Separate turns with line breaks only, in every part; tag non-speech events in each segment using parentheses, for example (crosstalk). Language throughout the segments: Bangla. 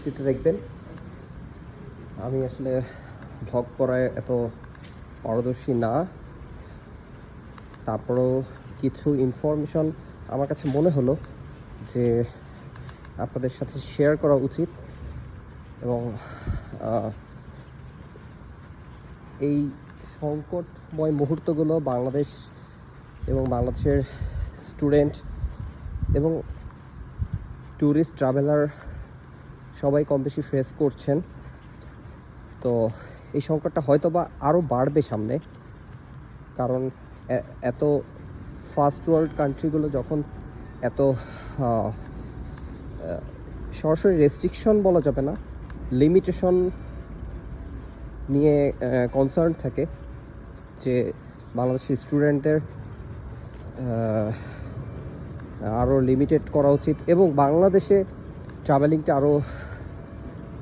দৃষ্টিতে দেখবেন। আমি আসলে ভ্লগ করায় এত পারদর্শী না। তারপরেও কিছু ইনফরমেশন আমার কাছে মনে হলো যে আপনাদের সাথে শেয়ার করা উচিত এবং এই সংকটময় মুহূর্তগুলো বাংলাদেশ এবং বাংলাদেশের স্টুডেন্ট এবং ট্যুরিস্ট ট্রাভেলার সবাই কম বেশি ফেস করছেন। তো এই সংকটটা হয়তো বা আরও বাড়বে সামনে। কারণ এত ফার্স্ট ওয়ার্ল্ড কান্ট্রিগুলো যখন এত সরাসরি রেস্ট্রিকশন বলা যাবে না লিমিটেশন নিয়ে কনসার্ন থাকে যে বাংলাদেশের স্টুডেন্টদের আরও লিমিটেড করা উচিত এবং বাংলাদেশে ট্রাভেলিংটা আরও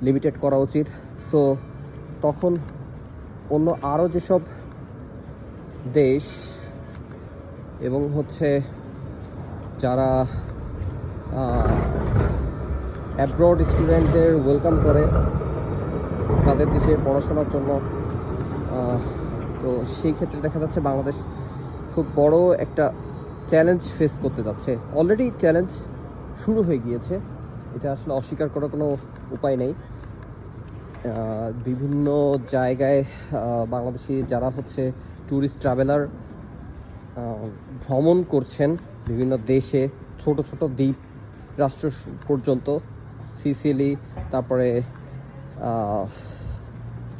লিমিটেড করা উচিত। সো তখন অন্য আরও যেসব দেশ এবং হচ্ছে যারা অ্যাব্রড স্টুডেন্টদের ওয়েলকাম করে তাদের দেশে পড়াশোনার জন্য তো সেই ক্ষেত্রে দেখা যাচ্ছে বাংলাদেশ খুব বড় একটা চ্যালেঞ্জ ফেস করতে যাচ্ছে। অলরেডি চ্যালেঞ্জ শুরু হয়ে গিয়েছে। এটা আসলে অস্বীকার করার কোনো উপায় নেই। বিভিন্ন জায়গায় বাংলাদেশি যারা হচ্ছে ট্যুরিস্ট ট্রাভেলার ভ্রমণ করছেন বিভিন্ন দেশে, ছোট ছোট দ্বীপ রাষ্ট্র পর্যন্ত, সিসিলি, তারপরে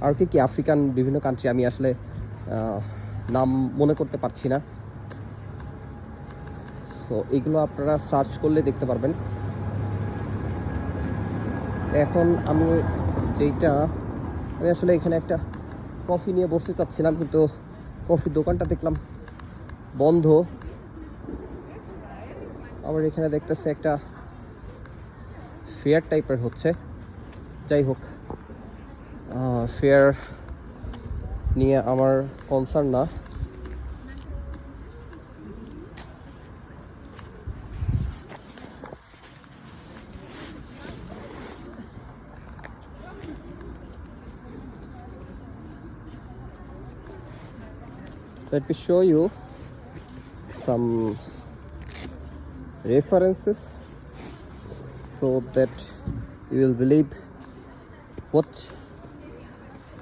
আর কি কি আফ্রিকান বিভিন্ন কান্ট্রি আমি আসলে নাম মনে করতে পারছি না। সো এগুলো আপনারা সার্চ করলে দেখতে পারবেন। এখন আমি যেইটা, আমি আসলে এখানে একটা কফি নিয়ে বসতে চাচ্ছিলাম, কিন্তু কফির দোকানটা দেখলাম বন্ধ। আবার এখানে দেখতেছে একটা ফেয়ার টাইপের হচ্ছে। যাই হোক ফেয়ার নিয়ে আমার কনসার্ন না। Let me show you some references so that you will believe what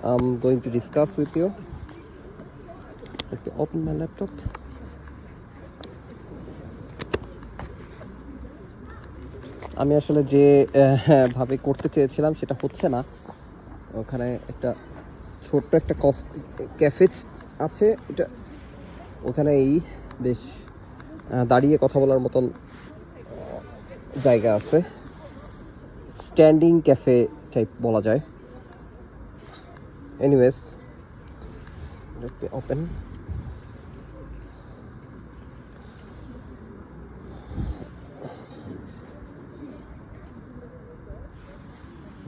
I'm going to discuss with you. Let me open my laptop. আমি আসলে যে ভাবে করতে চেয়েছিলাম সেটা হচ্ছে না ওখানে একটা ছোট্ট একটা কফ ক্যাফে আছে এটা ওখানে এই বেশ দাঁড়িয়ে কথা বলার মতন জায়গা আছে। স্ট্যান্ডিং ক্যাফে টাইপ বলা যায়। এনিওয়েজ ওপেন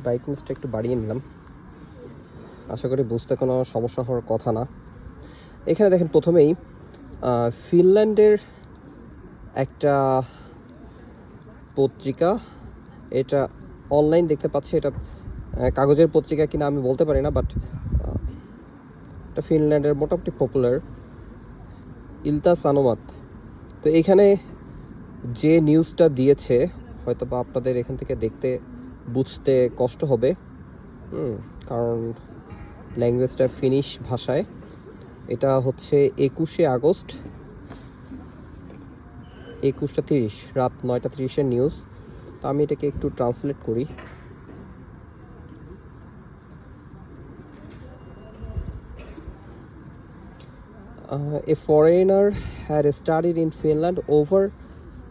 ব্রাইটনেসটা একটু বাড়িয়ে নিলাম। আশা করি বুঝতে কোনো সমস্যা হওয়ার কথা না। এখানে দেখেন প্রথমেই ফিনল্যান্ডের একটা পত্রিকা। এটা অনলাইন দেখতে পাচ্ছি, এটা কাগজের পত্রিকা কিনা আমি বলতে পারি না বাট এটা ফিনল্যান্ডের মোটামুটি পপুলার ইলতা সানোমাত। তো এখানে যে নিউজটা দিয়েছে হয়তো বা আপনাদের এখান থেকে দেখতে, বুঝতে কষ্ট হবে। কারণ ল্যাঙ্গুয়েজটা ফিনিশ ভাষায়। এটা হচ্ছে একুশে আগস্ট। একুশটা তিরিশ, রাত নয়টা তিরিশের নিউজ তো আমি এটাকে একটু ট্রান্সলেট করি। A foreigner her studied in Finland over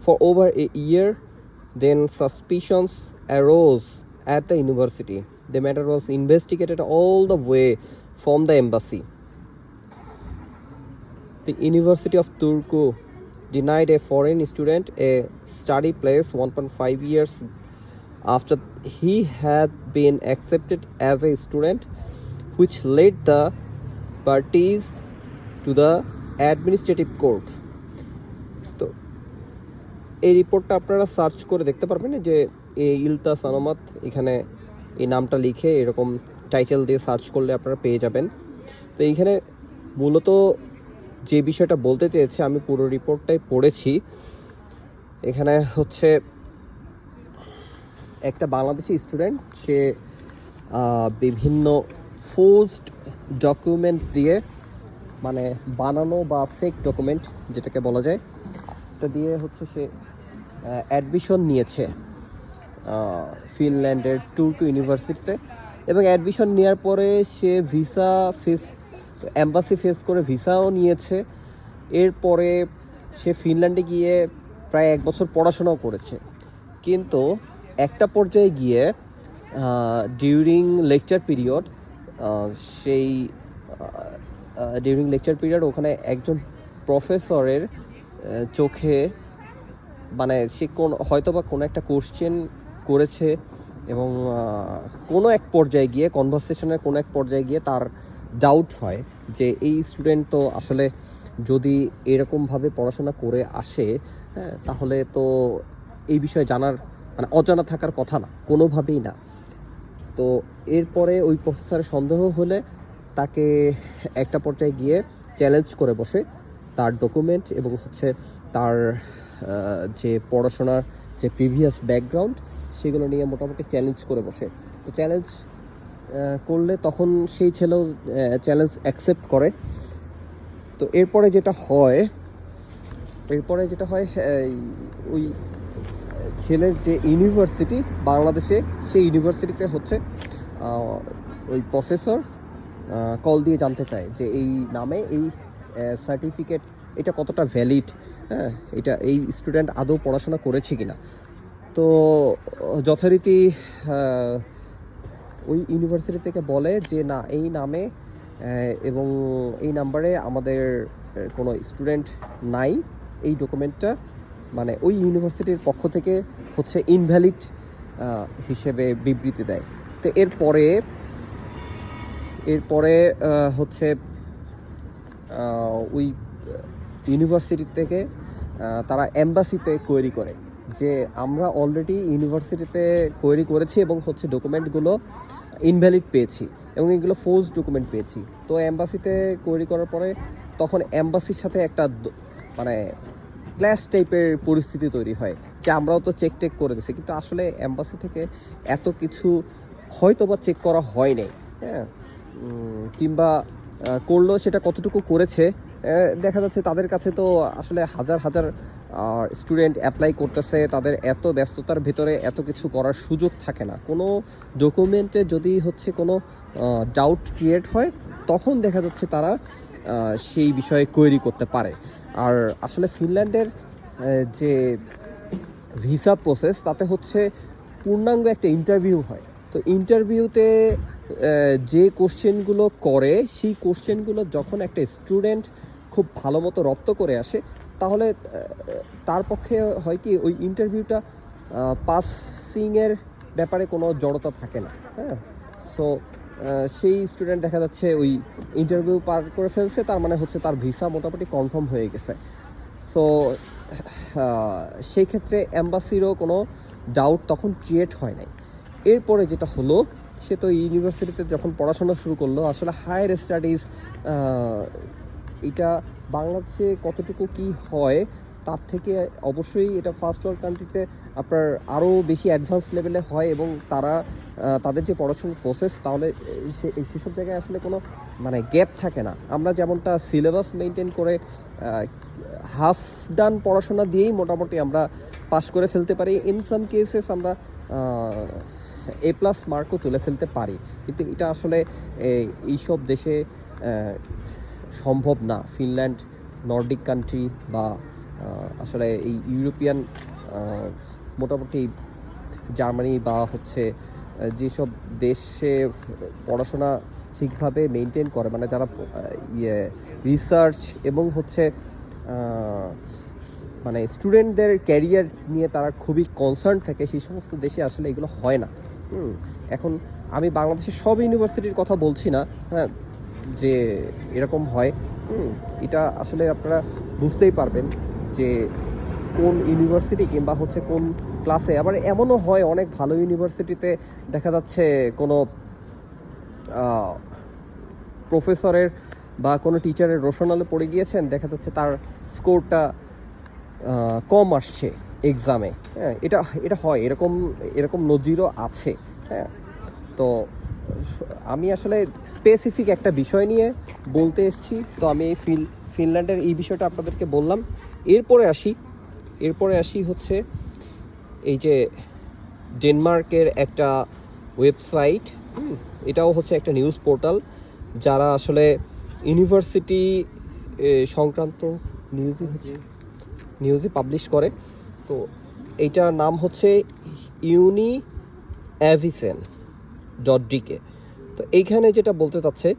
for over a year then suspicions arose at the university the matter was investigated all the way from the embassy the University of Turku denied a foreign student a study place 1.5 years after he had been accepted as a student, which led the parties to the administrative court. তো এই রিপোর্টটা আপনারা সার্চ করে দেখতে পারবেন যে এই ইলতা সানামাত এখানে এই নামটা লিখে এরকম টাইটেল দিয়ে সার্চ করলে আপনারা পেয়ে যাবেন তো এইখানে মূলত যে বিষয়টা বলতে চেয়েছে, আমি পুরো রিপোর্টটাই পড়েছি। এখানে হচ্ছে একটা বাংলাদেশি স্টুডেন্ট সে বিভিন্ন ফোর্সড ডকুমেন্ট দিয়ে মানে বানানো বা ফেক ডকুমেন্ট যেটাকে বলা যায়, এটা দিয়ে হচ্ছে সে অ্যাডমিশন নিয়েছে ফিনল্যান্ডের টুরকু ইউনিভার্সিটিতে এবং অ্যাডমিশন নেওয়ার পরে সে ভিসা ফেস অ্যাম্বাসি ফেস করে ভিসাও নিয়েছে। এরপরে সে ফিনল্যান্ডে গিয়ে প্রায় এক বছর পড়াশোনাও করেছে। কিন্তু একটা পর্যায়ে গিয়ে ডিউরিং লেকচার পিরিয়ড সেই ডিউরিং লেকচার পিরিয়ড ওখানে একজন প্রফেসরের চোখে মানে সে কোন হয়তো বা কোনো একটা কোশ্চেন করেছে এবং কোনো এক পর্যায়ে গিয়ে কনভারসেশনের কোনো এক পর্যায়ে গিয়ে তার ডাউট হয় যে এই স্টুডেন্ট তো আসলে যদি এরকমভাবে পড়াশোনা করে আসে হ্যাঁ তাহলে তো এই বিষয়ে জানার মানে অজানা থাকার কথা না, কোনোভাবেই না। তো এরপরে ওই প্রফেসরের সন্দেহ হলে তাকে একটা পর্যায়ে গিয়ে চ্যালেঞ্জ করে বসে তার ডকুমেন্ট এবং হচ্ছে তার যে পড়াশোনার যে প্রিভিয়াস ব্যাকগ্রাউন্ড সেগুলো নিয়ে মোটামুটি চ্যালেঞ্জ করে বসে। তো চ্যালেঞ্জ করলে তখন সেই ছেলেও চ্যালেঞ্জ অ্যাকসেপ্ট করে। তো এরপরে যেটা হয়, এরপরে যেটা হয় ওই ছেলের যে ইউনিভার্সিটি বাংলাদেশে সেই ইউনিভার্সিটিতে হচ্ছে ওই প্রফেসর কল দিয়ে জানতে চায় যে এই নামে এই সার্টিফিকেট এটা কতটা ভ্যালিড হ্যাঁ এটা এই স্টুডেন্ট আদৌ পড়াশোনা করেছে কিনা। তো যথারীতি ওই ইউনিভার্সিটি থেকে বলে যে, না, এই নামে এবং এই নাম্বারে আমাদের কোনো স্টুডেন্ট নাই। এই ডকুমেন্টটা মানে ওই ইউনিভার্সিটির পক্ষ থেকে হচ্ছে ইনভ্যালিড হিসেবে বিবৃতি দেয়। তো এরপরে এরপরে হচ্ছে ওই ইউনিভার্সিটি থেকে তারা এম্বাসিতে কোয়েরি করে। যে আমরা অলরেডি ইউনিভার্সিটিতে কোয়েরি করেছি এবং হচ্ছে ডকুমেন্টগুলো ইনভ্যালিড পেয়েছি এবং এগুলো ফোর্স ডকুমেন্ট পেয়েছি। তো অ্যাম্বাসিতে কোয়েরি করার পরে তখন অ্যাম্বাসির সাথে একটা মানে ক্লাস টাইপের পরিস্থিতি তৈরি হয় যে আমরাও তো চেক টেক করে দিছি কিন্তু আসলে অ্যাম্বাসি থেকে এত কিছু হয়তো বা চেক করা হয় নাই হ্যাঁ? কিংবা আহ, করলেও সেটা কতটুকু করেছে দেখা যাচ্ছে তাদের কাছে তো আসলে হাজার হাজার স্টুডেন্ট অ্যাপ্লাই করতেছে, তাদের এত ব্যস্ততার ভিতরে এত কিছু করার সুযোগ থাকে না। কোনো ডকুমেন্টে যদি হচ্ছে কোনো ডাউট ক্রিয়েট হয়, তখন দেখা যাচ্ছে তারা সেই বিষয়ে কোয়েরি করতে পারে। আর আসলে ফিনল্যান্ডের যে ভিসা প্রসেস তাতে হচ্ছে পূর্ণাঙ্গ একটা ইন্টারভিউ হয়। তো ইন্টারভিউতে যে কোশ্চেনগুলো করে, সেই কোশ্চেনগুলো যখন একটা স্টুডেন্ট খুব ভালো মতো রপ্ত করে আসে তাহলে তার পক্ষে হয় কি, ওই ইন্টারভিউটা পাসিংয়ের ব্যাপারে কোনো জড়তা থাকে না হ্যাঁ? সো সেই স্টুডেন্ট দেখা যাচ্ছে ওই ইন্টারভিউ পার করে ফেলছে, তার মানে হচ্ছে তার ভিসা মোটামুটি কনফার্ম হয়ে গেছে। সো সেই ক্ষেত্রে অ্যাম্বাসিরও কোনো ডাউট তখন ক্রিয়েট হয় নাই। এরপরে যেটা হলো, সে তো ইউনিভার্সিটিতে যখন পড়াশোনা শুরু করল, আসলে হায়ার স্টাডিজ এটা বাংলাদেশে কতটুকু কি হয়, তার থেকে অবশ্যই এটা ফার্স্ট ওয়ার্ল্ড কান্ট্রিতে আপনার আরও বেশি অ্যাডভান্স লেভেলে হয় এবং তারা তাদের যে পড়াশোনার প্রসেস তাহলে সেসব জায়গায় আসলে কোনো মানে গ্যাপ থাকে না। আমরা যেমনটা সিলেবাস মেনটেন করে হাফ ডান পড়াশোনা দিয়েই মোটামুটি আমরা পাস করে ফেলতে পারি। ইন সাম কেসেস আমরা এ প্লাস মার্কও তুলে ফেলতে পারি। কিন্তু এটা আসলে এই- এইসব দেশে সম্ভব না। ফিনল্যান্ড, নর্ডিক কান্ট্রি বা আসলে এই ইউরোপিয়ান মোটামুটি জার্মানি বা হচ্ছে যেসব দেশে পড়াশোনা ঠিকভাবে মেনটেন করে মানে যারা ইয়ে রিসার্চ এবং হচ্ছে মানে স্টুডেন্টদের ক্যারিয়ার নিয়ে তারা খুবই কনসার্ন থাকে, সেই সমস্ত দেশে আসলে এগুলো হয় না। এখন আমি বাংলাদেশের সব ইউনিভার্সিটির কথা বলছি না হ্যাঁ যে এরকম হয় এটা আসলে আপনারা বুঝতেই পারবেন যে কোন ইউনিভার্সিটি কিংবা হচ্ছে কোন ক্লাসে আবার এমনও হয় অনেক ভালো ইউনিভার্সিটিতে দেখা যাচ্ছে কোনো প্রফেসরের বা কোনো টিচারের রোশনালে পড়ে গিয়েছেন, দেখা যাচ্ছে তার স্কোরটা কম আসছে এক্সামে হ্যাঁ এটা এটা হয়, এরকম এরকম নজিরও আছে হ্যাঁ তো আমি আসলে স্পেসিফিক একটা বিষয় নিয়ে বলতে এসেছি। তো আমি এই ফিল ফিনল্যান্ডের এই বিষয়টা আপনাদেরকে বললাম। এরপরে আসি এরপরে আসি হচ্ছে এই যে ডেনমার্কের একটা ওয়েবসাইট এটাও হচ্ছে একটা নিউজ পোর্টাল যারা আসলে ইউনিভার্সিটি সংক্রান্ত নিউজই হচ্ছে নিউজই পাবলিশ করে। তো এইটার নাম হচ্ছে ইউনি অ্যাভিসেন ডট ডিকে তো এইখানে যেটা বলতে চাচ্ছে,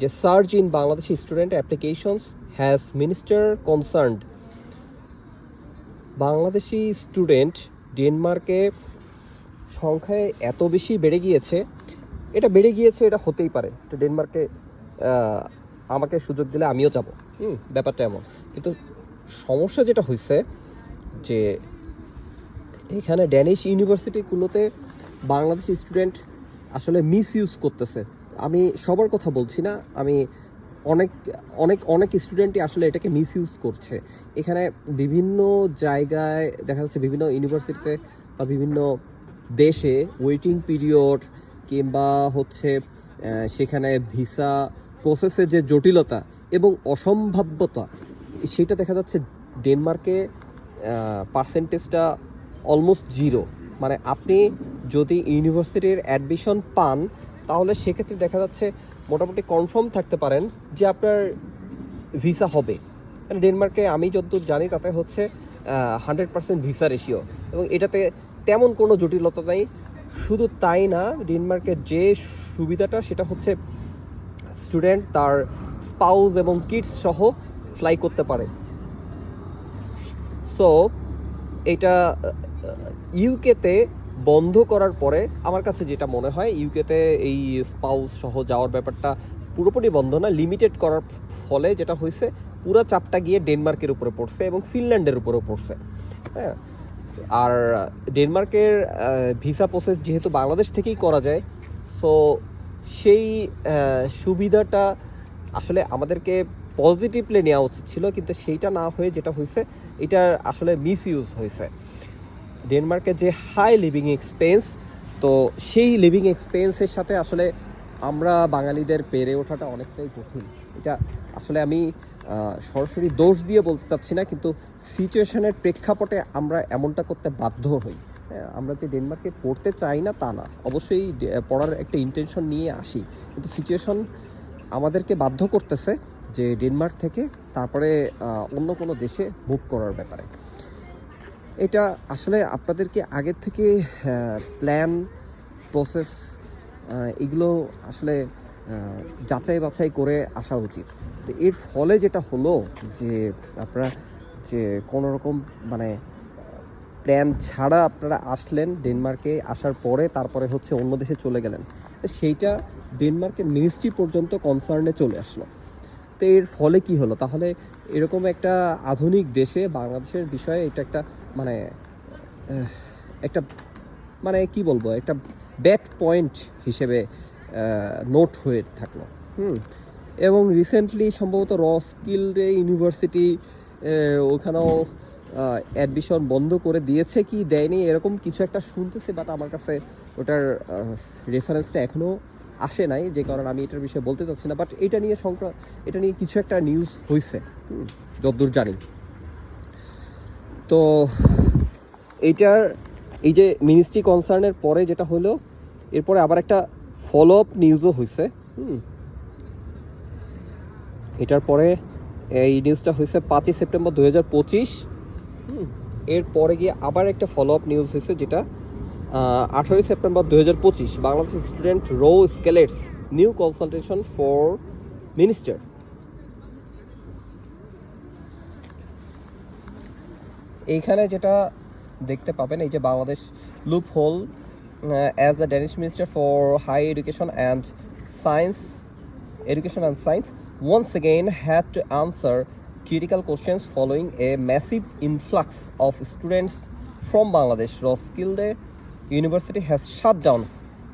যে search in Bangladesh student applications has minister concerned Bangladeshi student ডেনমার্কে সংখ্যায় এত বেশি বেড়ে গিয়েছে, এটা বেড়ে গিয়েছে, এটা হতেই পারে। তো ডেনমার্কে আমাকে সুযোগ দিলে আমিও যাব। হুম, ব্যাপারটা এমন। কিন্তু সমস্যা যেটা হয়েছে যে এখানে ড্যানিশ ইউনিভার্সিটিগুলোতে বাংলাদেশি স্টুডেন্ট আসলে মিস ইউজ করতেছে। আমি সবার কথা বলছি না, আমি অনেক অনেক অনেক স্টুডেন্টই আসলে এটাকে মিস ইউজ করছে। এখানে বিভিন্ন জায়গায় দেখা যাচ্ছে বিভিন্ন ইউনিভার্সিটিতে বা বিভিন্ন দেশে ওয়েটিং পিরিয়ড কিংবা হচ্ছে সেখানে ভিসা প্রসেসের যে জটিলতা এবং অসম্ভাব্যতা, সেটা দেখা যাচ্ছে ডেনমার্কে পার্সেন্টেজটা অলমোস্ট জিরো মানে আপনি যদি ইউনিভার্সিটির অ্যাডমিশন পান, তাহলে সেক্ষেত্রে দেখা যাচ্ছে মোটামুটি কনফার্ম থাকতে পারেন যে আপনার ভিসা হবে। মানে ডেনমার্কে আমি যতদূর জানি তাতে হচ্ছে হান্ড্রেড পার্সেন্ট ভিসা রেশিও এবং এটাতে তেমন কোনো জটিলতা নেই। শুধু তাই না ডেনমার্কের যে সুবিধাটা সেটা হচ্ছে স্টুডেন্ট তার স্পাউস এবং কিডস সহ ফ্লাই করতে পারে। সো এটা ইউকেতে বন্ধ করার পরে আমার কাছে যেটা মনে হয় ইউকেতে এই স্পাউস সহ যাওয়ার ব্যাপারটা পুরোপুরি বন্ধ না লিমিটেড করার ফলে যেটা হয়েছে, পুরো চাপটা গিয়ে ডেনমার্কের উপরে পড়ছে এবং ফিনল্যান্ডের উপরেও পড়ছে। হ্যাঁ? আর ডেনমার্কের ভিসা প্রসেস যেহেতু বাংলাদেশ থেকেই করা যায় সো সেই সুবিধাটা আসলে আমাদেরকে পজিটিভলি নেওয়া উচিত ছিল, কিন্তু সেইটা না হয়ে যেটা হয়েছে এটা আসলে মিস ইউজ হয়েছে। ডেনমার্কের যে হাই লিভিং এক্সপেন্স তো সেই লিভিং এক্সপেন্সের সাথে আসলে আমরা বাঙালিদের পেরে ওঠাটা অনেকটাই কঠিন। এটা আসলে আমি সরাসরি দোষ দিয়ে বলতে চাচ্ছি না কিন্তু সিচুয়েশনের প্রেক্ষাপটে আমরা এমনটা করতে বাধ্য হই। হ্যাঁ, আমরা যে ডেনমার্কে পড়তে চাই না তা না। অবশ্যই পড়ার একটা ইন্টেনশন নিয়ে আসি। কিন্তু সিচুয়েশন আমাদেরকে বাধ্য করতেছে যে ডেনমার্ক থেকে তারপরে অন্য কোনো দেশে মুভ করার ব্যাপারে। এটা আসলে আপনাদেরকে আগের থেকে প্ল্যান প্রসেস এগুলো আসলে যাচাই বাছাই করে আসা উচিত। তো এর ফলে যেটা হলো যে আপনারা যে কোনো রকম মানে প্ল্যান ছাড়া আপনারা আসলেন ডেনমার্কে আসার পরে তারপরে হচ্ছে অন্য দেশে চলে গেলেন সেইটা ডেনমার্কের মিনিস্ট্রি পর্যন্ত কনসার্নে চলে আসলো। তো এর ফলে কি হলো? তাহলে এরকম একটা আধুনিক দেশে, বাংলাদেশের বিষয়ে এটা একটা মানে একটা মানে কি বলব একটা ব্যাড পয়েন্ট হিসেবে নোট হয়ে থাকল। হুম? এবং রিসেন্টলি সম্ভবত রস্কিল্ডে ইউনিভার্সিটি ওখানেও অ্যাডমিশন বন্ধ করে দিয়েছে কি দেয়নি এরকম কিছু একটা শুনতেছে বাট আমার কাছে ওটার রেফারেন্সটা এখনও আসে নাই যে কারণে আমি এটার বিষয়ে বলতে চাচ্ছি না বাট এটা নিয়ে সংক্রান্ত এটা নিয়ে কিছু একটা নিউজ হয়েছে হুম, যতদূর জানি। তো এইটার, এই যে মিনিস্ট্রি কনসার্নের পরে যেটা হলো, এরপরে আবার একটা ফলো আপ নিউজও হয়েছে হুম। এটার পরে এই নিউজটা হয়েছে পাঁচই সেপ্টেম্বর দু হাজার পঁচিশ এরপরে গিয়ে আবার একটা ফলো আপ নিউজ হয়েছে যেটা আঠারোই সেপ্টেম্বর দু হাজার পঁচিশ, Bangladesh student row escalates new consultation for minister এইখানে যেটা দেখতে পাবেন, এই যে Bangladesh loophole as the Danish minister for high education and science education and science, once again had to answer critical questions following a massive influx of students from Bangladesh. Roskilde University has shut down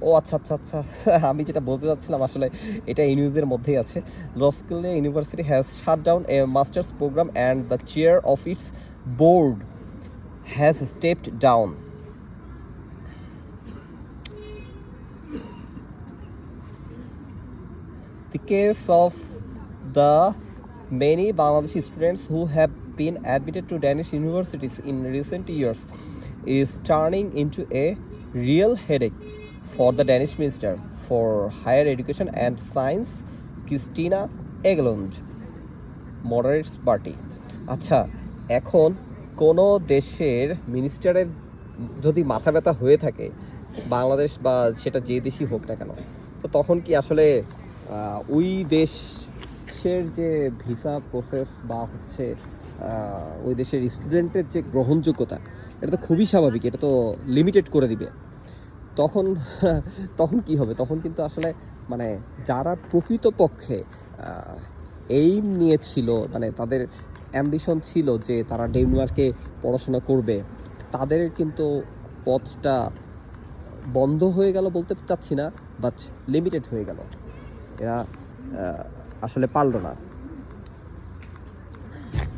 ও আচ্ছা আচ্ছা আচ্ছা (laughs) আমি যেটা বলতে চাচ্ছিলাম আসলে এটা এই নিউজের মধ্যেই আছে Roskilde university has shut down a masters programme and the chair of its board has stepped down the case of the many Bangladeshi students who have been admitted to Danish universities in recent years is turning into a real headache for the Danish Minister for Higher Education and Science, Christina Egelund, Moderates Party. আচ্ছা এখন কোনো দেশের মিনিস্টারের যদি মাথা ব্যথা হয়ে থাকে, বাংলাদেশ বা সেটা যে দেশই হোক না কেন, তো তখন কি আসলে ওই দেশের যে ভিসা প্রসেস বা হচ্ছে ওই দেশের স্টুডেন্টের যে গ্রহণযোগ্যতা, এটা তো খুবই স্বাভাবিক, এটা তো লিমিটেড করে দিবে। তখন (laughs) তখন কি হবে? তখন কিন্তু আসলে মানে যারা প্রকৃতপক্ষে এইম নিয়েছিল মানে তাদের অ্যাম্বিশন ছিল যে তারা ডেনমার্কে পড়াশোনা করবে, তাদের কিন্তু পথটা বন্ধ হয়ে গেল বলতে চাচ্ছি না বাট লিমিটেড হয়ে গেল। এরা আসলে পারল না।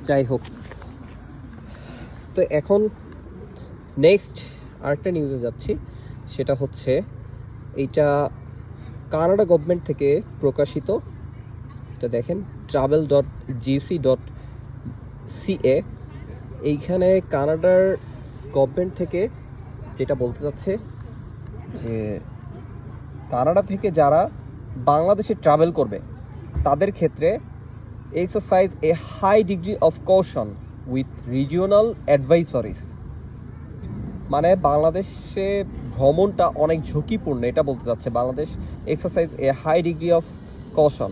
যাই হোক। তো এখন নেক্সট আরেকটা নিউজে যাচ্ছি, সেটা হচ্ছে এইটা কানাডা গভর্নমেন্ট থেকে প্রকাশিত। এটা দেখেন travel dot GC dot CA এইখানে কানাডার গভর্নমেন্ট থেকে যেটা বলতে চাচ্ছে যে কানাডা থেকে যারা বাংলাদেশে ট্রাভেল করবে, তাদের ক্ষেত্রে exercise a high degree of caution with regional advisories মানে বাংলাদেশে ভ্রমণটা অনেক ঝুঁকিপূর্ণ, এটা বলতে চাচ্ছে। Bangladesh exercise a high degree of caution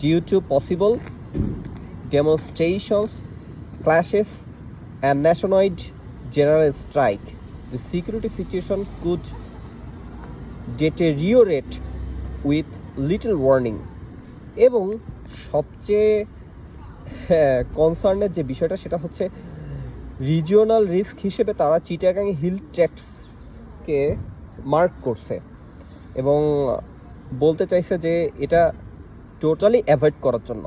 due to possible demonstrations, clashes, and nationwide general strike, the security situation could deteriorate with little warning. এবং সবচেয়ে কনসার্নের যে বিষয়টা সেটা হচ্ছে রিজিওনাল রিস্ক হিসেবে তারা চিটাগাং হিল ট্র্যাক্সকে মার্ক করছে এবং বলতে চাইছে যে এটা টোটালি অ্যাভয়েড করার জন্য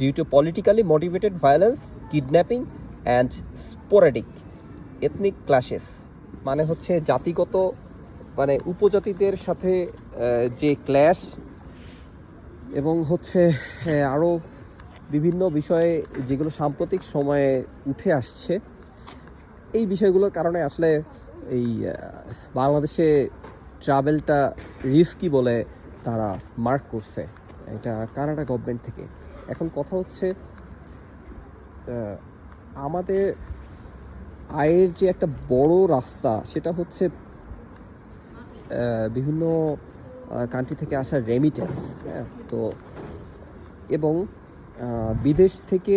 due to politically motivated violence, kidnapping, and sporadic ethnic clashes. মানে হচ্ছে জাতিগত মানে উপজাতিদের সাথে যে ক্ল্যাশ এবং হচ্ছে আরও বিভিন্ন বিষয়ে যেগুলো সাম্প্রতিক সময়ে উঠে আসছে এই বিষয়গুলোর কারণে আসলে এই বাংলাদেশে ট্রাভেলটা রিস্কি বলে তারা মার্ক করছে। এটা কানাডা গভর্নমেন্ট থেকে। এখন কথা হচ্ছে আমাদের আয়ের যে একটা বড় রাস্তা, সেটা হচ্ছে বিভিন্ন কান্ট্রি থেকে আসা রেমিটেন্স হ্যাঁ? তো, এবং বিদেশ থেকে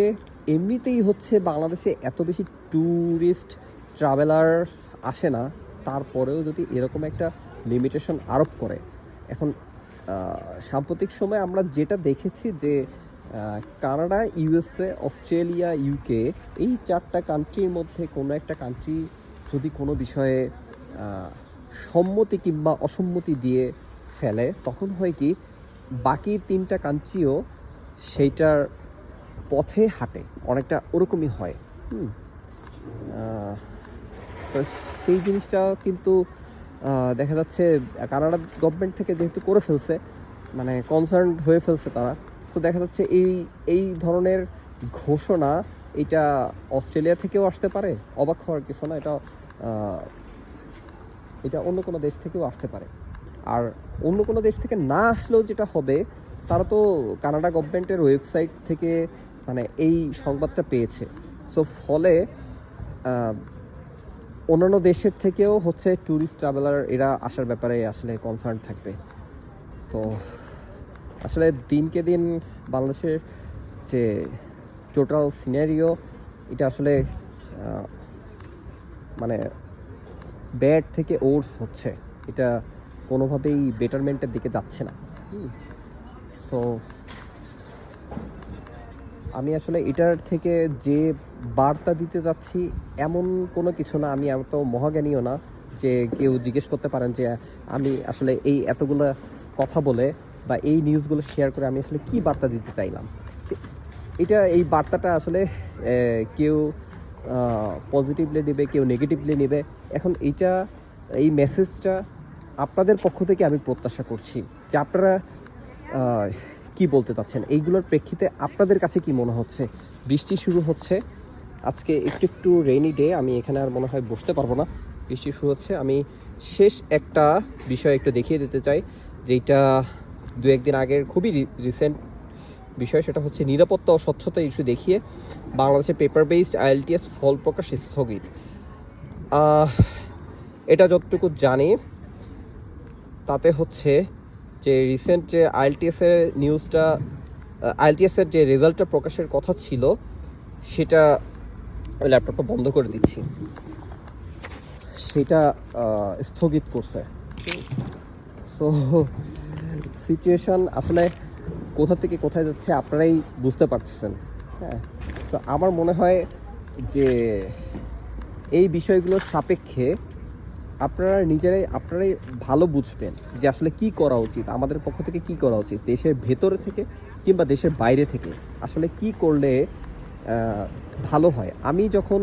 এমনিতেই হচ্ছে বাংলাদেশে এত বেশি ট্যুরিস্ট ট্রাভেলার আসে না, তারপরেও যদি এরকম একটা লিমিটেশন আরোপ করে। এখন সাম্প্রতিক সময় আমরা যেটা দেখেছি যে কানাডা, ইউএসএ, অস্ট্রেলিয়া, ইউকে এই চারটা কান্ট্রির মধ্যে কোনো একটা কান্ট্রি যদি কোনো বিষয়ে সম্মতি কিংবা অসম্মতি দিয়ে ফেলে, তখন হয় কি, বাকি তিনটা কান্ট্রিও সেইটার পথে হাঁটে। অনেকটা ওরকমই হয়। তো সেই জিনিসটা কিন্তু দেখা যাচ্ছে, কানাডা গভর্নমেন্ট থেকে যেহেতু করে ফেলছে মানে কনসার্ন হয়ে ফেলছে তারা সো দেখা যাচ্ছে এই এই ধরনের ঘোষণা এটা অস্ট্রেলিয়া থেকেও আসতে পারে, অবাক হওয়ার কিছু না, এটা এটা অন্য কোনো দেশ থেকেও আসতে পারে। আর অন্য কোনো দেশ থেকে না আসলেও যেটা হবে, তারা তো কানাডা গভর্নমেন্টের ওয়েবসাইট থেকে মানে এই সংবাদটা পেয়েছে। সো ফলে অন্যান্য দেশের থেকেও হচ্ছে ট্যুরিস্ট ট্রাভেলার এরা আসার ব্যাপারে আসলে কনসার্ন থাকবে। তো আসলে দিনকে দিন বাংলাদেশের যে টোটাল সিনারিও এটা আসলে মানে ব্যাড থেকে ওর্স হচ্ছে। এটা কোনোভাবেই বেটারমেন্টের দিকে যাচ্ছে না। সো আমি আসলে এটার থেকে যে বার্তা দিতে যাচ্ছি, এমন কোনো কিছু না, আমি এত মহাজ্ঞানীও না যে কেউ জিজ্ঞেস করতে পারেন যে আমি আসলে এই এতগুলো কথা বলে বা এই নিউজগুলো শেয়ার করে আমি আসলে কি বার্তা দিতে চাইলাম? এটা, এই বার্তাটা আসলে কেউ পজিটিভলি নেবে, কেউ নেগেটিভলি নেবে। এখন এইটা, এই মেসেজটা আপনাদের পক্ষ থেকে আমি প্রত্যাশা করছি যে আপনারা কি বলতে চাচ্ছেন? এইগুলোর প্রেক্ষিতে আপনাদের কাছে কি মনে হচ্ছে? বৃষ্টি শুরু হচ্ছে। আজকে একটু একটু রেইনি ডে আমি এখানে আর মনে হয় বসতে পারব না। বৃষ্টি শুরু হচ্ছে। আমি শেষ একটা বিষয় একটু দেখিয়ে দিতে চাই যেটা দু একদিন আগের খুবই রিসেন্ট বিষয়, সেটা হচ্ছে নিরাপত্তা ও স্বচ্ছতা ইস্যু দেখিয়ে বাংলাদেশে পেপার বেসড আইএলটিএস ফল প্রকাশ স্থগিত। এটা যতটুকু জানি, তাতে হচ্ছে যে রিসেন্ট যে আইএলটিএস এর নিউজটা আইএলটিএস এর যে রেজাল্টটা প্রকাশের কথা ছিল, সেটা ল্যাপটপটা বন্ধ করে দিচ্ছি। সেটা স্থগিত করছে। সো সিচুয়েশন আসলে কোথা থেকে কোথায় যাচ্ছে আপনারাই বুঝতে পারতেছেন। হ্যাঁ তো আমার মনে হয় যে এই বিষয়গুলোর সাপেক্ষে আপনারা নিজেরাই, আপনারাই ভালো বুঝবেন যে আসলে কি করা উচিত, আমাদের পক্ষ থেকে কি করা উচিত, দেশের ভেতরে থেকে কিংবা দেশের বাইরে থেকে। আসলে কি করলে ভালো হয়? আমি যখন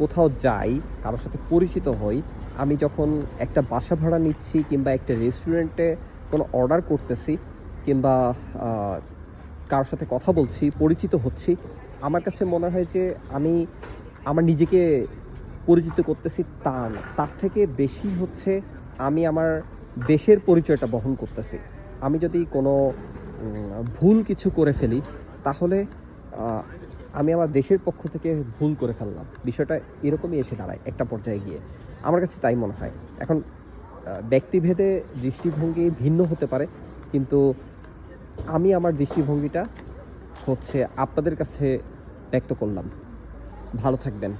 কোথাও যাই, কারোর সাথে পরিচিত হই, আমি যখন একটা বাসা ভাড়া নিচ্ছি কিংবা একটা রেস্টুরেন্টে কোনো অর্ডার করতেছি কিংবা কারোর সাথে কথা বলছি, পরিচিত হচ্ছি, আমার কাছে মনে হয় যে আমি আমার নিজেকে পরিচিত করতেছি তা না। তার থেকে বেশি হচ্ছে আমি আমার দেশের পরিচয়টা বহন করতেছি। আমি যদি কোনো ভুল কিছু করে ফেলি, তাহলে আমি আমার দেশের পক্ষ থেকে ভুল করে ফেললাম। বিষয়টা এরকমই এসে দাঁড়ায় একটা পর্যায়ে গিয়ে। আমার কাছে তাই মনে হয়। এখন ব্যক্তিভেদে দৃষ্টিভঙ্গি ভিন্ন হতে পারে, কিন্তু আমি আমার দৃষ্টিভঙ্গিটা হচ্ছে আপনাদের কাছে ব্যক্ত করলাম। ভালো থাকবেন।